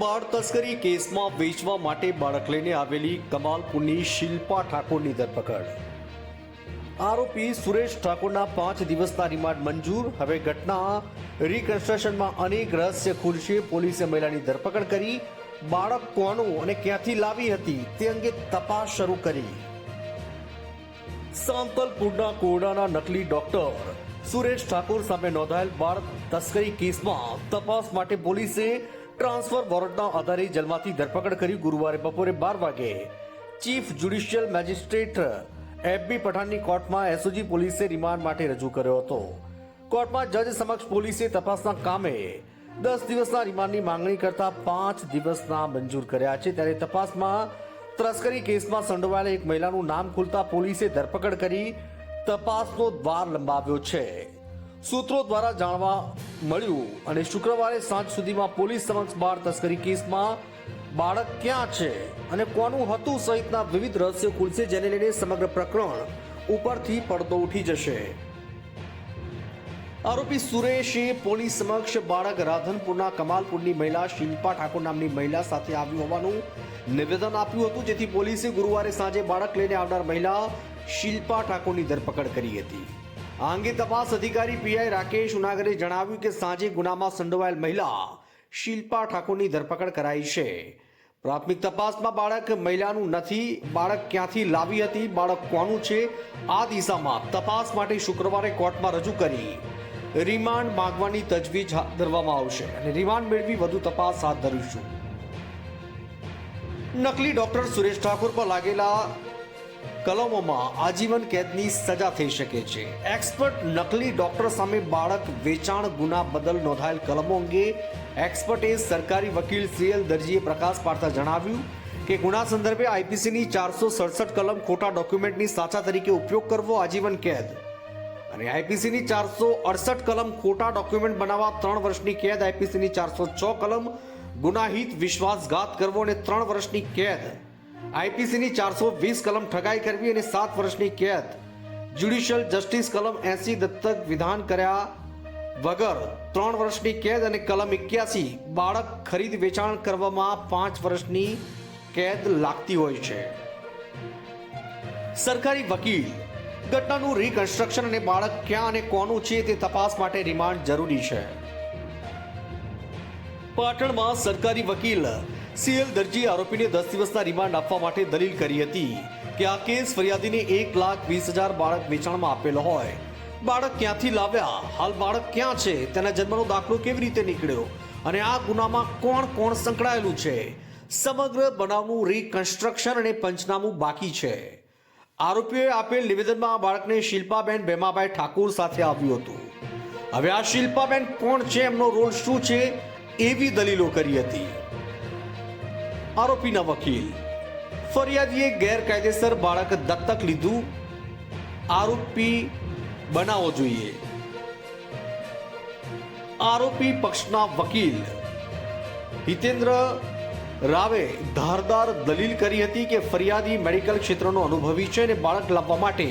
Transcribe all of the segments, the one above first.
બાળ તસ્કરી કેસમાં વેચવા માટે બાળક લઈને આવેલી કમાલપુરની શિલ્પા ઠાકોરની ધરપકડ. આરોપી સુરેશ ઠાકોરના પાંચ દિવસના રિમાન્ડ મંજૂર. હવે ઘટના રિકન્સ્ટ્રક્શનમાં અનેક રહસ્ય ખુલશે. પોલીસે મહિલાની ધરપકડ કરી. બાળક કોનું અને ક્યાંથી લાવી હતી તે અંગે તપાસ શરૂ કરી. સાંતલપુરના કોરડાના નકલી ડોક્ટર સુરેશ ઠાકોર સામે નોંધાયેલ બાળ તસ્કરી કેસમાં તપાસ માટે પોલીસે ટ્રાન્સફર વોરંટના આધારે જેલમાંથી ધરપકડ કરી ગુરુવારે બપોરે બાર વાગે ચીફ જ્યુડિશિયલ મેજિસ્ટ્રેટ એફબી પઠાણની કોર્ટમાં એસઓજી પોલીસે રિમાન્ડ માટે રજૂ કર્યો હતો. કોર્ટમાં જજ સમક્ષ પોલીસે તપાસના કામે દસ દિવસના રિમાન્ડની માંગણી કરતા પાંચ દિવસના મંજૂર કર્યા છે. ત્યારે તપાસમાં તસ્કરી કેસમાં સંડોવાયેલા એક મહિલાનું નામ ખુલતા પોલીસે ધરપકડ કરી તપાસનો દ્વાર લંબાવ્યો છે. સૂત્રો દ્વારા જાણવા મળ્યું અને શુક્રવારે સાંજ સુધીમાં પોલીસ સમક્ષ બાળ તસ્કરી કેસમાં બાળક ક્યાં છે અને કોનું હતું સહિતના વિવિધ રહસ્યો ખુલશે જેને લઈને સમગ્ર પ્રકરણ ઉપરથી પડદો ઉઠી જશે. આરોપી સુરેશે પોલીસ સમક્ષ બાળક રાધનપુરના કમાલપુરની મહિલા શિલ્પા ઠાકોર નામની મહિલા સાથે આવ્યું હોવાનું નિવેદન આપ્યું હતું, જેથી પોલીસે ગુરુવારે સાંજે બાળક લઈને આવનાર મહિલા શિલ્પા ઠાકોરની ધરપકડ કરી હતી. આ અંગે તપાસ અધિકારી પીઆઈ રાકેશ ઉનાગરે જણાવ્યું કે સાંજે ગુનામાં સંડોવાયેલ મહિલા શિલ્પા ઠાકોરની ધરપકડ કરાઈ છે. પ્રાથમિક તપાસમાં બાળક મહિલાનું નથી, બાળક ક્યાંથી લાવી હતી, બાળક કોનું છે, આ દિશામાં તપાસ માટે શુક્રવારે કોર્ટમાં રજૂ કરી. રિમાન્ડ માંગવાની તજવીજ હાથ ધરવામાં આવશે અને રિમાન્ડ મેળવી વધુ તપાસ હાથ ધરીશું. નકલી ડોક્ટર સુરેશ ઠાકોર પર લાગેલા કલમોમાં આજીવન કેદની સજા થઈ શકે છે. એક્સપર્ટ નકલી ડોક્ટર સામે બાળક વેચાણ ગુના બદલ નોંધાયેલ કલમો અંગે એક્સપર્ટે સરકારી વકીલ સીએલ દરજીએ પ્રકાશ પાડતા જણાવ્યું કે ગુના સંદર્ભે આઈપીસીની ચારસો સડસઠ કલમ ખોટા ડોક્યુમેન્ટની સાચા તરીકે ઉપયોગ કરવો આજીવન કેદ. અને આઈપીસીની ચારસો અડસઠ કલમ ખોટા ડોક્યુમેન્ટ બનાવવા ત્રણ વર્ષની કેદ, આઈપીસીની ચારસો છ કલમ ગુનાહિત વિશ્વાસઘાત કરવો અને ત્રણ વર્ષની કેદ. આઈપીસીની ચારસો વીસ કલમ ઠગાઈ કરવી અને સાત વર્ષની કેદ. જ્યુડિશિયલ જસ્ટિસ કલમ એસી દત્તક વિધાન કર્યા વગર ત્રણ વર્ષની કેદ અને કલમ એક્યાસી બાળક ખરીદ વેચાણ કરવામાં પાંચ વર્ષની કેદ લાગતી હોય છે. સરકારી વકીલ, ઘટનાનું રિકન્સ્ટ્રક્શન અને બાળક ક્યાં અને કોનું છે તે તપાસ માટે રિમાન્ડ જરૂરી છે. પાટણમાં સરકારી વકીલ સીએલ દરજી આરોપીને દસ દિવસના રિમાન્ડ આપવા માટે દલીલ કરી હતી કે આ કેસ ફરિયાદીને એક લાખ વીસ હજાર બાળક વેચાણમાં આપેલો હોય. બાળક ક્યાંથી લાવ્યા? હાલ બાળક ક્યાં છે? તેના જન્મનો દાખલો કેવી રીતે નીકળ્યો? અને આ ગુનામાં કોણ કોણ સંકળાયેલું છે? સમગ્ર બનાવનું રિકન્સ્ટ્રક્શન અને પંચનામું બાકી છે. આરોપીઓએ આપેલ નિવેદનમાં આ બાળકને શિલ્પાબેન ભેમાભાઈ ઠાકુર સાથે આવ્યું હતું. હવે આ શિલ્પાબેન કોણ છે? એમનો રોલ શું છે? એવી દલીલો કરી હતી. આરોપીના વકીલ ફરિયાદીએ ગેરકાયદેસર બાળક દત્તક લીધું આરોપી બનાવવો જોઈએ આરોપી પક્ષના વકીલ હિતેન્દ્ર રાવે ધારદાર દલીલ કરી હતી કે ફરિયાદી મેડિકલ ક્ષેત્રનો અનુભવી છે અને બાળક લાવવા માટે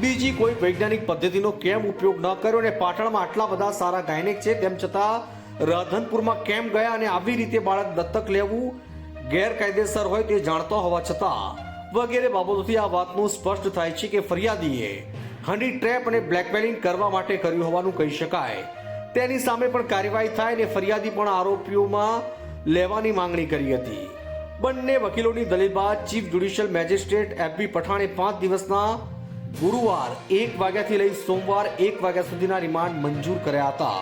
બીજી કોઈ વૈજ્ઞાનિક પદ્ધતિનો કેમ ઉપયોગ ન કર્યો અને પાટણમાં આટલા બધા સારા ગાયનેક છે, તેમ છતાં રાધનપુરમાં કેમ ગયા અને આવી રીતે બાળક દત્તક લેવું ગેરકાયદેસર હોય તે જાણતો હોવા છતાં વગેરે બાબતોથી આ વાતનું સ્પષ્ટ થાય છે કે ફરિયાદીએ હની ટ્રેપ અને બ્લેકમેલિંગ કરવા માટે કર્યું હોવાનું કહી શકાય. તેની સામે પણ કાર્યવાહી થાય અને ફરિયાદી પણ આરોપીઓમાં લેવાની માંગણી કરી હતી. બંને વકીલોની દલીલ બાદ ચીફ જ્યુડિશિયલ મેજિસ્ટ્રેટ એફબી પઠાણે પાંચ દિવસના ગુરુવાર એક વાગ્યાથી લઈ સોમવાર એક વાગ્યા સુધીના રિમાન્ડ મંજૂર કર્યા હતા.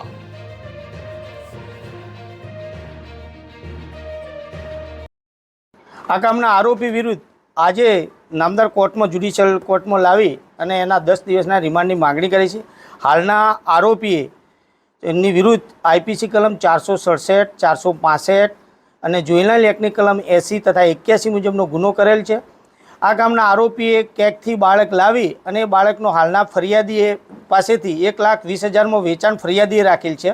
આ કામના આરોપી વિરુદ્ધ આજે નામદાર કોર્ટમાં જ્યુડિશિયલ કોર્ટમાં લાવી અને એના દસ દિવસના રિમાન્ડની માગણી કરી છે. હાલના આરોપીએ એમની વિરુદ્ધ આઈપીસી કલમ ચારસો સડસઠ, ચારસો પાસઠ અને જુવેનાઇલ એક્ટની કલમ એંસી તથા એક્યાસી મુજબનો ગુનો કરેલ છે. આ કામના આરોપીએ કેકથી બાળક લાવી અને બાળકનો હાલના ફરિયાદીએ પાસેથી એક લાખ વીસ હજારમાં વેચાણ ફરિયાદીએ રાખેલ છે.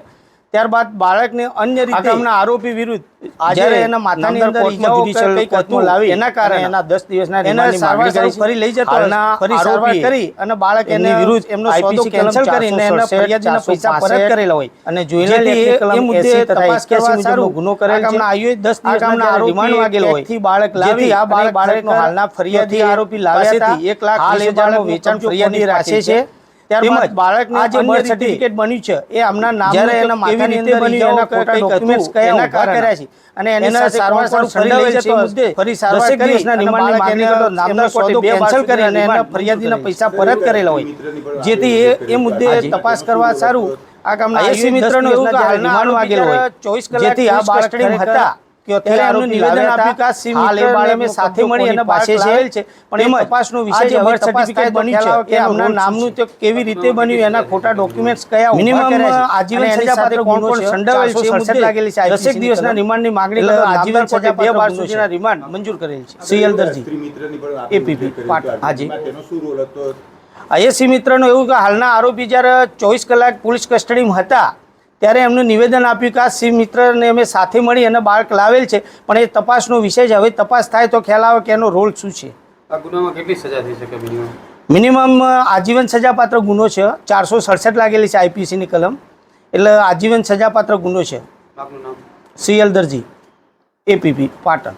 ત્યારબાદ બાળકને અન્ય રીતે ગામના આરોપી વિરુદ્ધ આજે એના માથાની અંદર કોર્ટમાં કંઈક હતું. લાવી એના કારણે એના 10 દિવસના એને રિમાન્ડની સારવાર માંગણી કરી ફરી લઈ જતો ફરી સારવાર કરી અને બાળક એની વિરુદ્ધ એમનો સોદો કેન્સલ કરીને એના 467, ફરિયાદીના પૈસા પરત કરેલા હોય અને જોઈને એ- મુદ્દે તપાસ 81 કરવા સારું ગુનો કરેલ છે. આયોજિત દસ આ દિવસના રિમાન્ડ માંગેલો હોયથી બાળક લાવી આ બાળક બાળકનો હાલના ફરિયાદી આરોપી લાવ્યા હતા પાસેથી એક લાખ હાલ એ વીસ હજારનો બાળકનો વેચાણ કબજો ફરિયાદી રાખે છે. ત્યારબાદ બાળકને આ જે બર્થ સર્ટિફિકેટ બન્યું છે એ આમના નામ જ્યારે એના માતાની અંદર બન્યું એના ખોટા ડોક્યુમેન્ટ્સ કયા ઊભા કર્યા છે અને એની એના સાથે સારવાર કોણ ફરી લઈ જતો ફરી સારવાર કરી અને રિમાન્ડની માંગણી કરતો સોદો cancel cancel કરી અને એના ફરિયાદીના પૈસા પરત કરેલા હોય. જેથી એ એ મુદ્દે તપાસ કરવા સારું. આ કામના આયુષી મિત્રનું એવું કે આરોપી વાગેલો હોય જેથી આ પોલીસ બાળક કસ્ટડીમાં ખરેખર હતા. કે અત્યારે નિવેદન આપ્યું કે આ સાથે મળી અને પાસે છે. પણ એ તપાસનો વિષય જે બન્યું છે, નામનું તે કેવી રીતે બન્યું એના ખોટા ડોક્યુમેન્ટ્સ કયા મિનિમમ આજીવન સજા સાથે કોણ કોણ સંડોવાયેલ છે? મુદ્દે લાગેલી છે દસેક દિવસના રિમાન્ડની માંગણી કરવા આજીવન સજા બે બાર સુધીના રિમાન્ડ મંજૂર કરેલ છે. સીએલ દરજી. એપીપી પાટણ. હાજી. તેનો શું રોલ હતો? આઈએસસી મિત્રનું એવું કે હાલના આરોપી જ્યારે ચોવીસ કલાક પોલીસ કસ્ટડીમાં હતા ત્યારે એમનું નિવેદન આપ્યું કે આ શિવ મિત્રને અમે સાથે મળી અને બાળક લાવેલ છે પણ એ તપાસનો વિષય છે. હવે તપાસ થાય તો ખ્યાલ આવે કે એનો રોલ શું છે. આ ગુનામાં કેટલી સજા થઈ શકે મિનિમમ મિનિમમ આજીવન સજાપાત્ર ગુનો છે. ચારસો સડસઠ લાગેલી છે આઈપીસીની કલમ. એટલે આજીવન સજાપાત્ર ગુનો છે. આપનું નામ? દરજી એપીપી પાટણ.